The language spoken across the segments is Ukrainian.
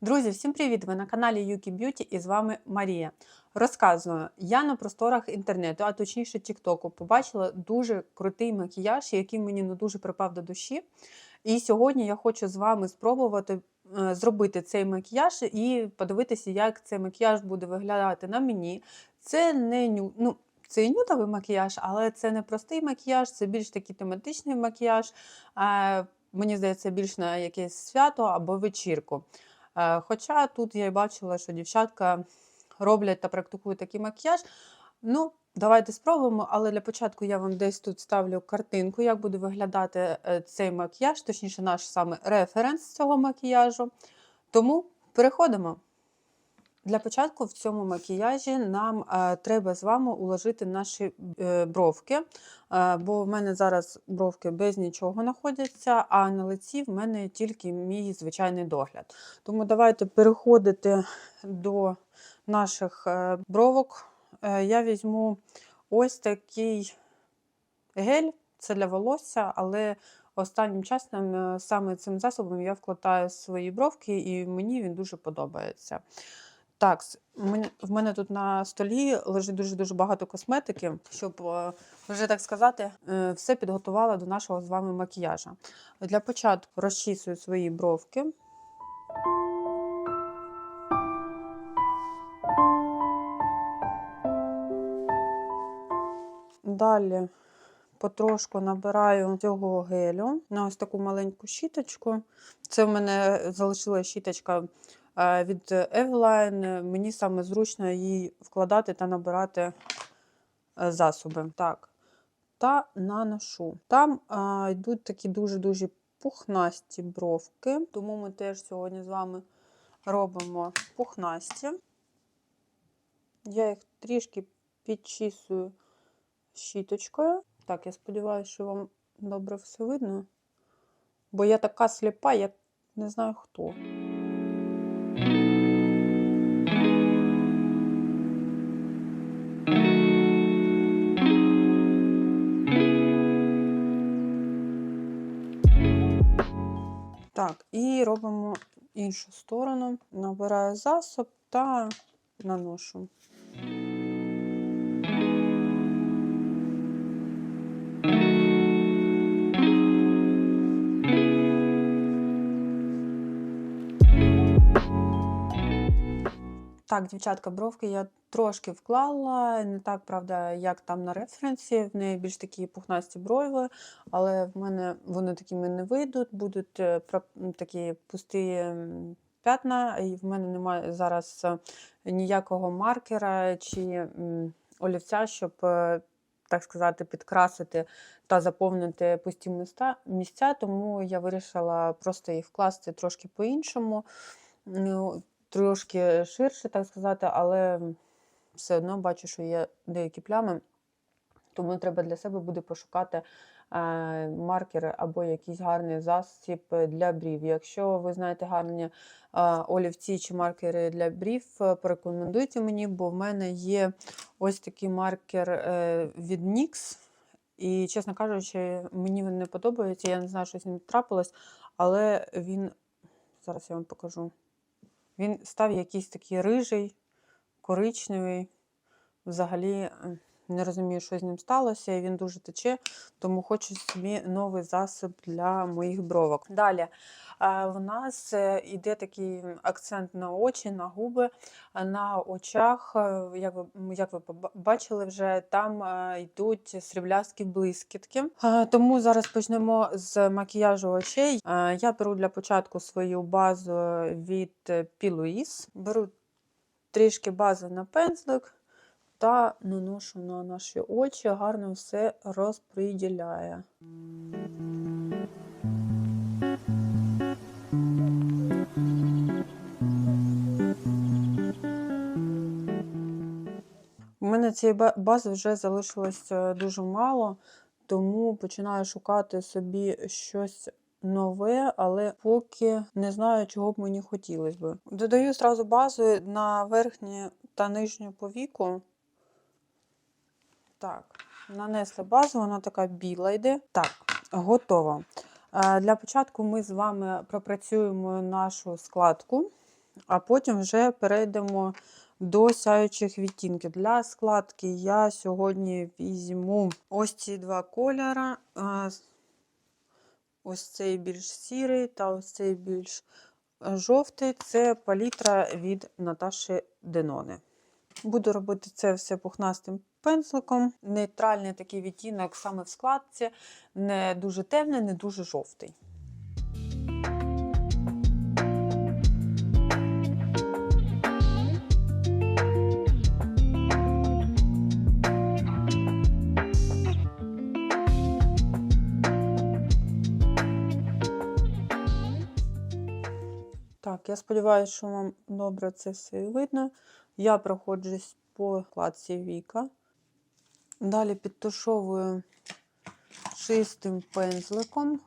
Друзі, всім привіт! Ви на каналі Yuki Beauty і з вами Марія. Розказую, я на просторах інтернету, а точніше Тіктоку, побачила дуже крутий макіяж, який мені не дуже припав до душі. І сьогодні я хочу з вами спробувати е, зробити цей макіяж і подивитися, як цей макіяж буде виглядати на мені. Це не ню... ну, це і нюдовий макіяж, але це не простий макіяж, це більш такий тематичний макіяж. Мені здається, більш на якесь свято або вечірку. Е, Хоча тут я й бачила, що дівчатка роблять та практикують такий макіяж. Ну, давайте спробуємо, але для початку я вам десь тут ставлю картинку, як буде виглядати е, цей макіяж, точніше, наш саме референс цього макіяжу. Тому переходимо. Для початку в цьому макіяжі нам е, треба з вами уложити наші е, бровки, е, бо в мене зараз бровки без нічого знаходяться, а на лиці в мене тільки мій звичайний догляд. Тому давайте переходити до наших бровок. Я візьму ось такий гель, це для волосся, але останнім часом саме цим засобом я вкладаю свої бровки, і мені він дуже подобається. Так, в мене тут на столі лежить дуже-дуже багато косметики, щоб е, вже так сказати, е, все підготувала до нашого з вами макіяжа. Для початку розчісую свої бровки. Далі потрошку набираю цього гелю на ось таку маленьку щіточку. Це в мене залишилась щіточка від Eveline. Мені саме зручно її вкладати та набирати е, засоби. Так. Та наношу. Там а, йдуть такі дуже-дуже пухнасті бровки, тому ми теж сьогодні з вами робимо пухнасті. Я їх трішки підчісую щіточкою. Так, я сподіваюся, що вам добре все видно. Бо я така сліпа, як не знаю хто. Так, і робимо іншу сторону. Набираю засоб та наношу. Так, дівчатка, бровки я трошки вклала, не так, правда, як там на референсі. В неї більш такі пухнасті брови, але в мене вони такими не вийдуть, будуть е, такі пусті п'ятна, і в мене немає зараз е, ніякого маркера чи олівця, щоб, е, так сказати, підкрасити та заповнити пусті міста, місця, тому я вирішила просто їх вкласти трошки по-іншому. Ну, трошки ширше, так сказати, але все одно бачу, що є деякі плями, тому треба для себе буде пошукати е, маркери або якийсь гарний засіб для брів. Якщо ви знаєте гарні е, олівці чи маркери для брів, е, порекомендуйте мені, бо в мене є ось такий маркер від NYX. І, чесно кажучи, мені він не подобається. Я не знаю, що з ним трапилось, але він. Зараз я вам покажу. Він став якийсь такий рижий, коричневий. Взагалі е, не розумію, що з ним сталося, і він дуже тече, тому хочу собі новий засіб для моїх бровок. Далі е, в нас е, йде такий акцент на очі, на губи. На очах, е, як ви, як ви бачили вже, там е, йдуть сріблясті блискітки. Е, Тому зараз почнемо з макіяжу очей. Е, Я беру для початку свою базу від P. Беру трішки бази на пензлик та наношу на наші очі, гарно все розподіляє. У мене цієї бази вже залишилось е, дуже мало, тому починаю шукати собі щось нове, але поки не знаю, чого б мені хотілося би. Додаю зразу базу на верхнє та нижню повіку. Так, нанесли базу, вона така біла йде. Так, готово. Е, Для початку ми з вами пропрацюємо нашу складку. а потім вже перейдемо до сяючих відтінків. Для складки я сьогодні візьму ось ці два кольори. Ось цей більш сірий та ось цей більш е, жовтий. Це палітра від Наташі Денони. Буду робити це все пухнастим пензликом. Нейтральний такий відтінок саме в складці, не дуже темний, не дуже жовтий. Так, я сподіваюся, що вам добре це все видно. Я проходжусь по кладці Віка. Далі підтушовую чистим пензликом.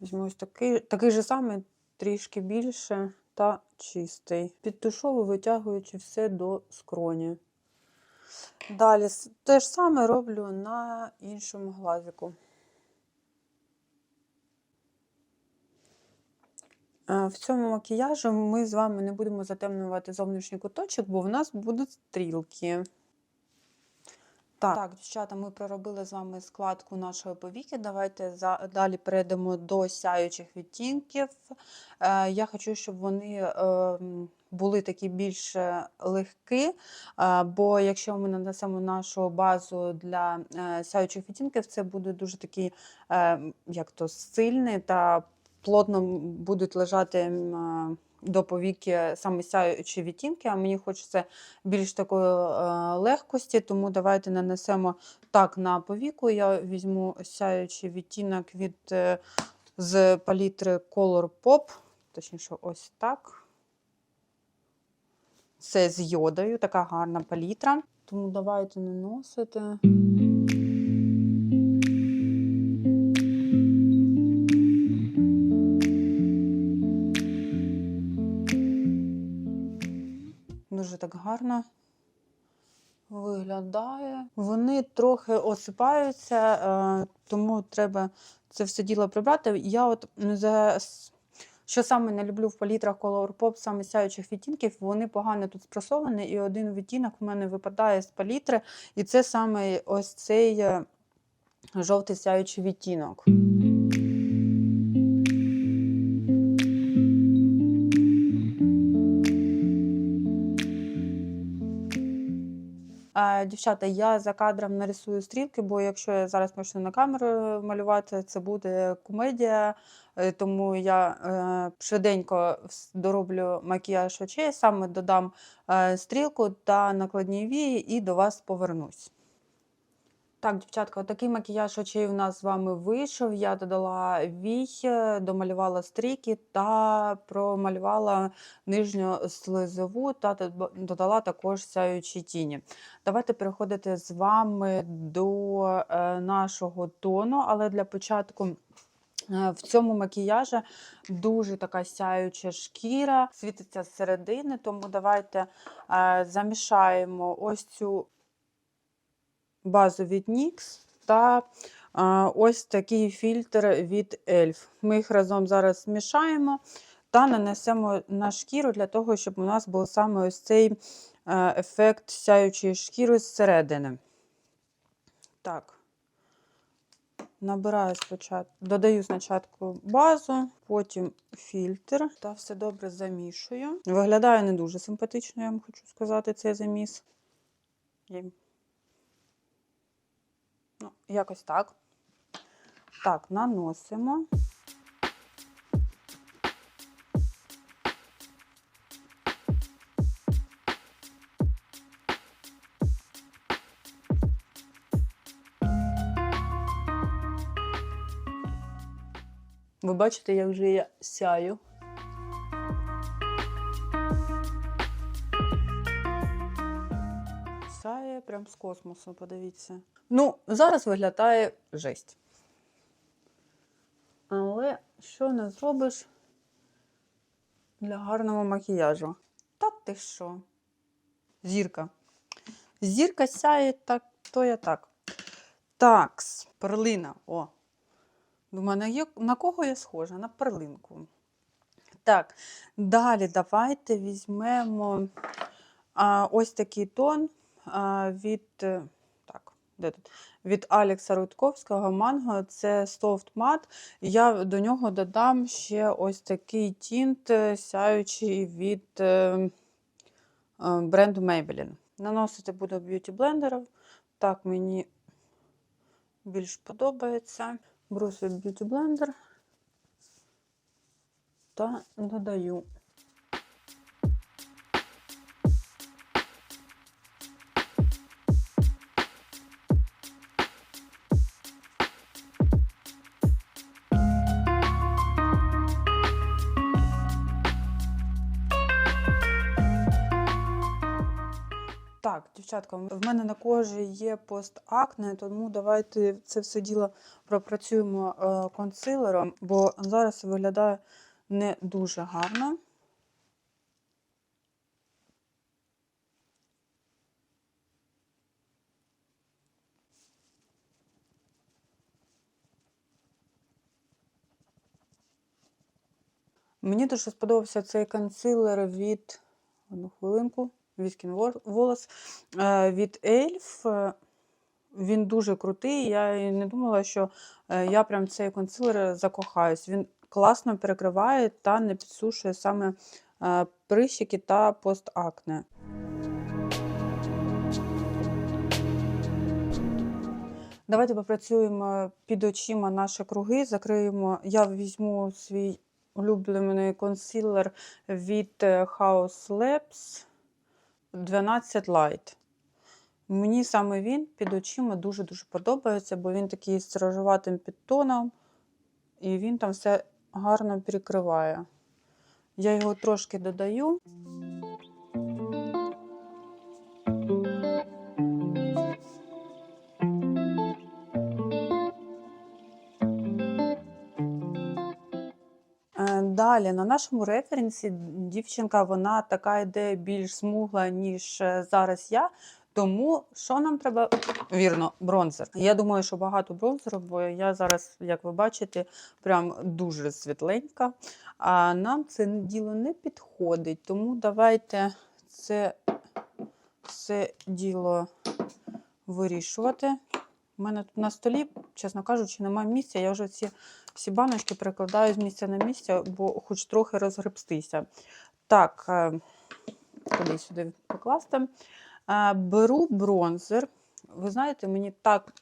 Візьму ось такий, такий же самий, трішки більше та чистий. Підтушовую, витягуючи все до скроні. Далі те ж саме роблю на іншому глазику. В цьому макіяжі ми з вами не будемо затемнювати зовнішній куточок, бо в нас будуть стрілки. Так, так, дівчата, ми проробили з вами складку нашої повіки. Давайте за, далі перейдемо до сяючих відтінків. Е, я хочу, щоб вони е, були такі більш е, легкі, е, бо якщо ми нанесемо нашу базу для е, сяючих відтінків, це буде дуже такий е, як то, сильний та плотно будуть лежати до повіки саме сяючі відтінки, а мені хочеться більш такої е, легкості, тому давайте нанесемо так на повіку. Я візьму сяючий відтінок від, е, з палітри Color Pop, точніше, ось так. Це з йодою, така гарна палітра. Тому давайте наносити. Так гарно виглядає. Вони трохи осипаються, е, тому треба це все діло прибрати. Я от за що саме не люблю в палітрах Color Pop, саме сяючих відтінків, вони погано тут спресовані, і один відтінок в мене випадає з палітри, і це саме ось цей е, жовтий сяючий відтінок. Дівчата, я за кадром нарисую стрілки, бо якщо я зараз почну на камеру малювати, це буде комедія. Е, Тому я е, швиденько дороблю макіяж очей, саме додам е, стрілку та накладні вії і до вас повернусь. Так, дівчатка, отакий макіяж очей у нас з вами вийшов. Я додала вій, е, домалювала стріки та промалювала нижню слизову та додала також сяючі тіні. Давайте переходити з вами до е, нашого тону, але для початку. е, В цьому макіяжі дуже така сяюча шкіра, світиться з середини, тому давайте е, замішаємо ось цю базу від NYX та ось такий фільтр від ELF. Ми їх разом зараз змішаємо та нанесемо на шкіру для того, щоб у нас був саме ось цей ефект сяючої шкіри зсередини. Так. Набираю спочатку, додаю спочатку базу, потім фільтр та все добре замішую. Виглядає не дуже симпатично, я вам хочу сказати, цей заміс. Ну, якось так. Так, наносимо. Ви бачите, як вже я сяю. Прям з космосу, подивіться. Ну, зараз виглядає жесть. Але що не зробиш для гарного макіяжу? Та ти що? Зірка. Зірка сяє так, то я так. Такс, перлина. О. Думаю, на, кого я схожа? На перлинку. Так, далі давайте візьмемо а, ось такий тон від, е, так, де тут? від Алекса Рудковського Манго. Це Soft Matte. Я до нього додам ще ось такий тінт, е, сяючий від е, бренду Maybelline. Наносити буду б'юті блендером. Так мені більш подобається. Беру свій б'юті блендер та додаю. Дівчатка, в мене на кожі є постакне, тому давайте це все діло пропрацюємо е, консилером, бо зараз виглядає не дуже гарно. Мені дуже сподобався цей консилер від одну хвилинку. Віскін волос е, від Ельф. Він дуже крутий. Я не думала, що е, я прям цей консилер закохаюсь. Він класно перекриває та не підсушує саме е, прищики та постакне. Давайте попрацюємо під очима наші круги, закриємо. Я візьму свій улюблений консилер від е, House Labs 12 Light. Мені саме він під очима дуже-дуже подобається, бо він такий з рожеватим підтоном, і він там все гарно перекриває. Я його трошки додаю. На нашому референсі дівчинка вона така йде більш смугла, ніж е, зараз я. Тому що нам треба? Вірно, бронзер. Я думаю, що багато бронзеру, бо я зараз, як ви бачите, прям дуже світленька. А нам це діло не підходить. Тому давайте це все діло вирішувати. У мене тут на столі, чесно кажучи, немає місця. Я вже ці всі баночки перекладаю з місця на місце, бо хоч трохи розгребстися. Так, е, куди сюди покласти. Е, Беру бронзер. Ви знаєте, мені так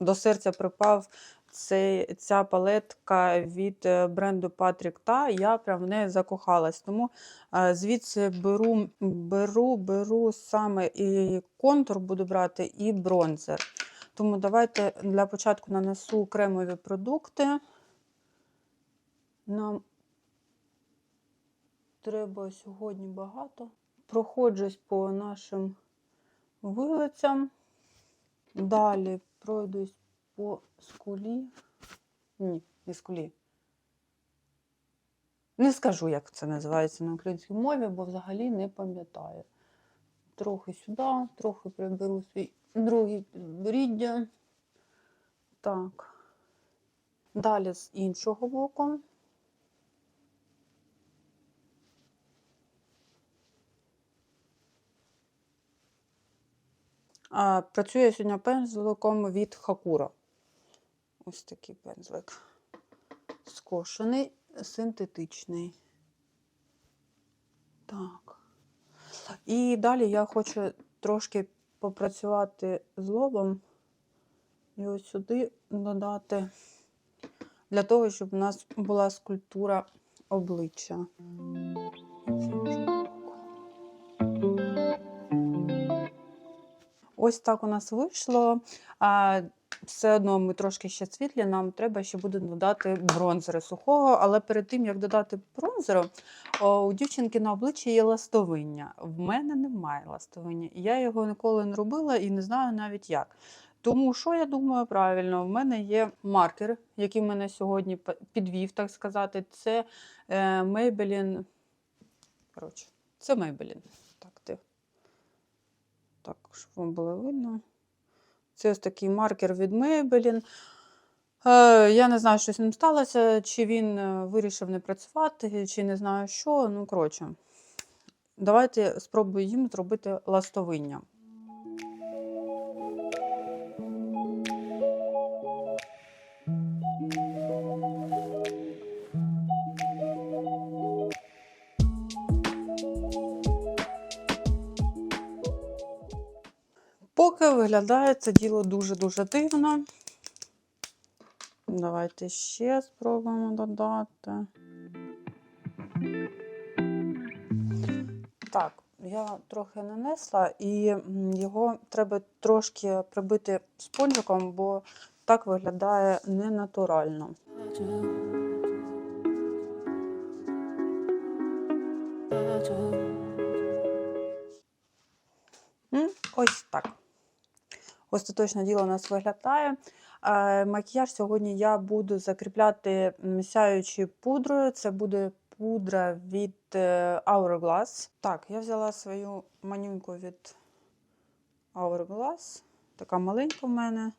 до серця припав цей, ця палетка від е, бренду Patrick Ta. Я прям в неї закохалась. Тому звідси беру, беру, беру саме і контур буду брати, і бронзер. Тому давайте для початку нанесу кремові продукти. Нам треба сьогодні багато. Проходжусь по нашим вилицям. Далі пройдусь по скулі. Ні, не скулі. Не скажу, як це називається на українській мові, бо взагалі не пам'ятаю. Трохи сюди, трохи приберу свій другий підборіддя. Так. Далі з іншого боку. А, Працюю я сьогодні пензликом від Хакура. Ось такий пензлик. Скошений, синтетичний. Так. І далі я хочу трошки попрацювати з лобом і ось сюди додати для того, щоб у нас була скульптура обличчя. Ось так у нас вийшло. Все одно ми трошки ще світлі, нам треба ще буде додати бронзера сухого. Але перед тим, як додати бронзеру, у дівчинки на обличчі є ластовиння. В мене немає ластовиння. Я його ніколи не робила і не знаю навіть як. Тому що я думаю правильно, в мене є маркер, який мене сьогодні підвів, так сказати. Це е, Maybelline. Коротше, це Maybelline. Так, ти. Так, щоб вам було видно. Це ось такий маркер від. Е, я не знаю, що з ним сталося, чи він е, вирішив не працювати, чи не знаю що. Ну, коротше, давайте спробуємо зробити ластовиння. Виглядає це діло дуже-дуже дивно. Давайте ще спробуємо додати. Так, я трохи нанесла, і його треба трошки прибити спонжиком, бо так виглядає ненатурально. Ось так. Остаточне діло у нас виглядає. Е, Макіяж сьогодні я буду закріпляти сяючою пудрою. Це буде пудра від е, Hourglass. Так, я взяла свою манюньку від Hourglass. Така маленька в мене.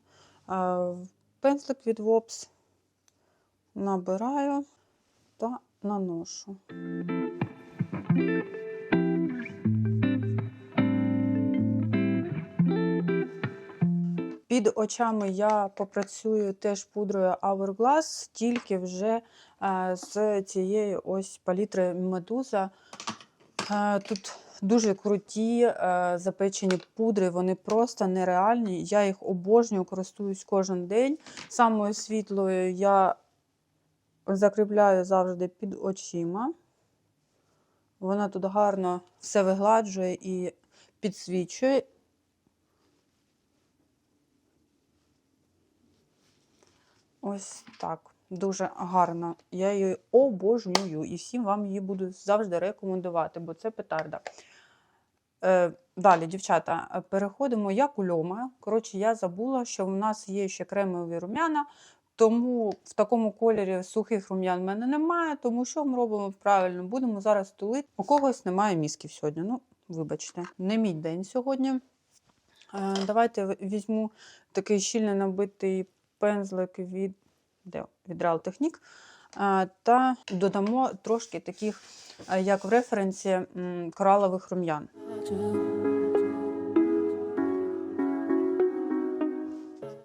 Е, Пензлик від Wops. Набираю та наношу. Під очами я попрацюю теж пудрою Hourglass, тільки вже е, з цієї ось палітри Медуза. Е, Тут дуже круті е, запечені пудри, вони просто нереальні. Я їх обожнюю, користуюсь кожен день. Самою світлою я закріпляю завжди під очима. Вона тут гарно все вигладжує і підсвічує. Ось так. Дуже гарно. Я її обожнюю і всім вам її буду завжди рекомендувати, бо це петарда. Е, далі, дівчата, е, переходимо як у льома. Коротше, я забула, що в нас є ще кремові рум'яна, тому в такому кольорі сухих рум'ян в мене немає. Тому що ми робимо правильно? Будемо зараз тулити. У когось немає мізків сьогодні. Ну, вибачте, не мій день сьогодні. Е, давайте візьму такий щільно набитий пензлик від, де, від Real та додамо трошки таких, е, як в референсі, коралових рум'ян.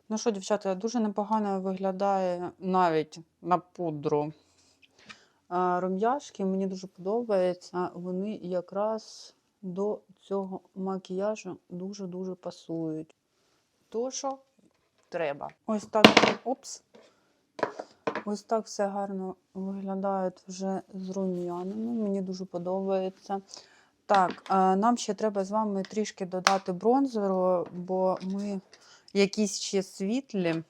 Ну що, дівчата, дуже непогано виглядає навіть на пудру рум'яшки. Мені дуже подобається. Вони якраз до цього макіяжу дуже-дуже пасують. То, що треба. Ось так. Опс. Ось так все гарно виглядає вже з рум'янами. Мені дуже подобається. Так, нам ще треба з вами трішки додати бронзеру, бо ми якісь ще світлі.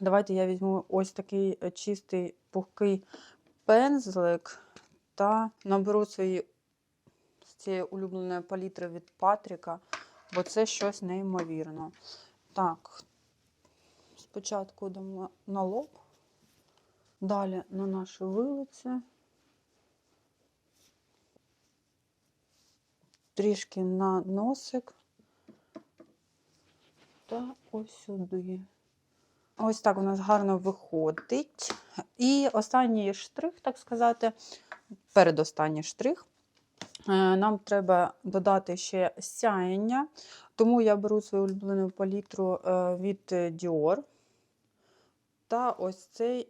Давайте я візьму ось такий е, чистий пухкий пензлик та наберу свої з цієї улюбленої палітри від Патріка, бо це щось неймовірно. Так, спочатку дамо на лоб, далі на наші вилиці. Трішки на носик та ось сюди. Ось так у нас гарно виходить. І останній штрих, так сказати, передостанній штрих. Е, Нам треба додати ще сяєння, тому я беру свою улюблену палітру е, від Dior. Та ось цей,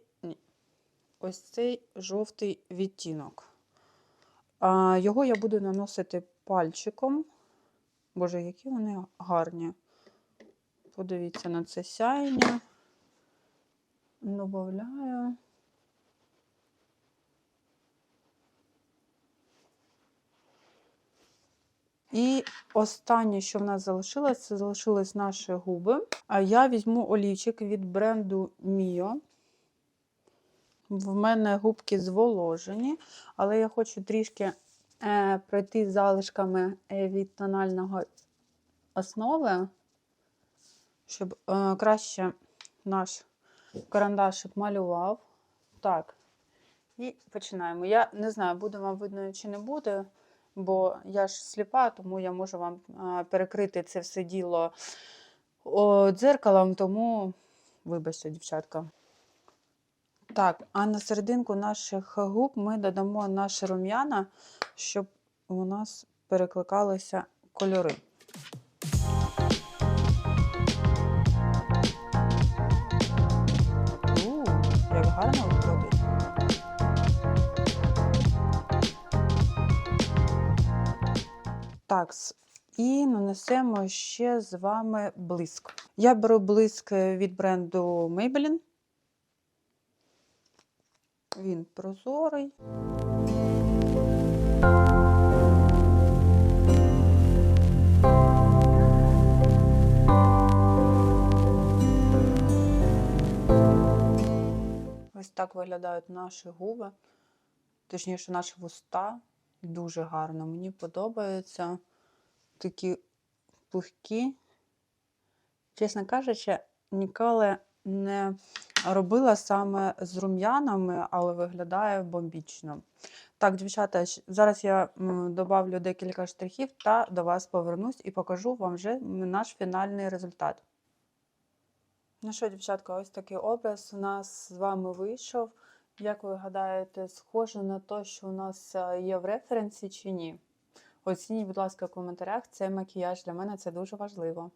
ось цей жовтий відтінок. Його я буду наносити пальчиком. Боже, які вони гарні. Подивіться на це сяєння. Добавляю. І останнє, що в нас залишилось, це залишились наші губи. А я візьму олівчик від бренду Mio. В мене губки зволожені, але я хочу трішки е, пройти залишками е, від тонального основи, щоб е, краще наш карандашик малював. Так, і починаємо. Я не знаю, буде вам видно чи не буде, бо я ж сліпа, тому я можу вам перекрити це все діло дзеркалом, тому, вибачте, дівчатка. Так, а на серединку наших губ ми додамо наші рум'яна, щоб у нас перекликалися кольори. У, як гарно Так, і нанесемо ще з вами блиск. Я беру блиск від бренду Maybelline. Він прозорий. Ось так виглядають наші губи, точніше, наші вуста. Дуже гарно. Мені подобаються такі пухкі. Чесно кажучи, ніколи не робила саме з рум'янами, але виглядає бомбічно. Так, дівчата, зараз я м, добавлю декілька штрихів та до вас повернусь і покажу вам вже наш фінальний результат. Ну що, дівчатка, ось такий образ у нас з вами вийшов. Як ви гадаєте, схоже на те, що у нас е, є в референсі чи ні? Оцініть, будь ласка, в коментарях цей макіяж. Для мене це дуже важливо.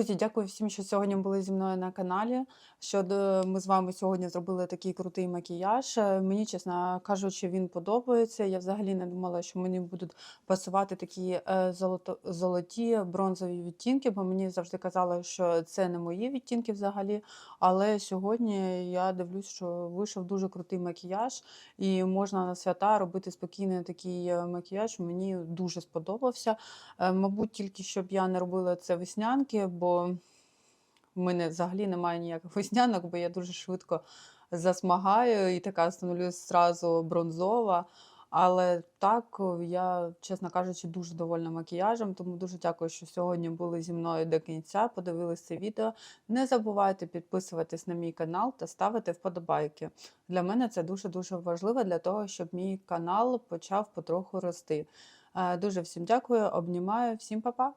Друзі, дякую всім, що сьогодні були зі мною на каналі. Що ми з вами сьогодні зробили такий крутий макіяж. Е, Мені, чесно кажучи, він подобається. Я взагалі не думала, що мені будуть пасувати такі е, золото, золоті бронзові відтінки, бо мені завжди казали, що це не мої відтінки взагалі. Але сьогодні я дивлюсь, що вийшов дуже крутий макіяж, і можна на свята робити спокійний такий е, макіяж. Мені дуже сподобався. Е, Мабуть, тільки щоб я не робила це веснянки, бо в мене взагалі немає ніяких веснянок, бо я дуже швидко засмагаю і така становлюсь зразу бронзова. Але так, я, чесно кажучи, дуже довольна макіяжем, тому дуже дякую, що сьогодні були зі мною до кінця, подивилися це відео. Не забувайте підписуватись на мій канал та ставити вподобайки. Для мене це дуже-дуже важливо для того, щоб мій канал почав потроху рости. Е, Дуже всім дякую, обнімаю, всім па-па!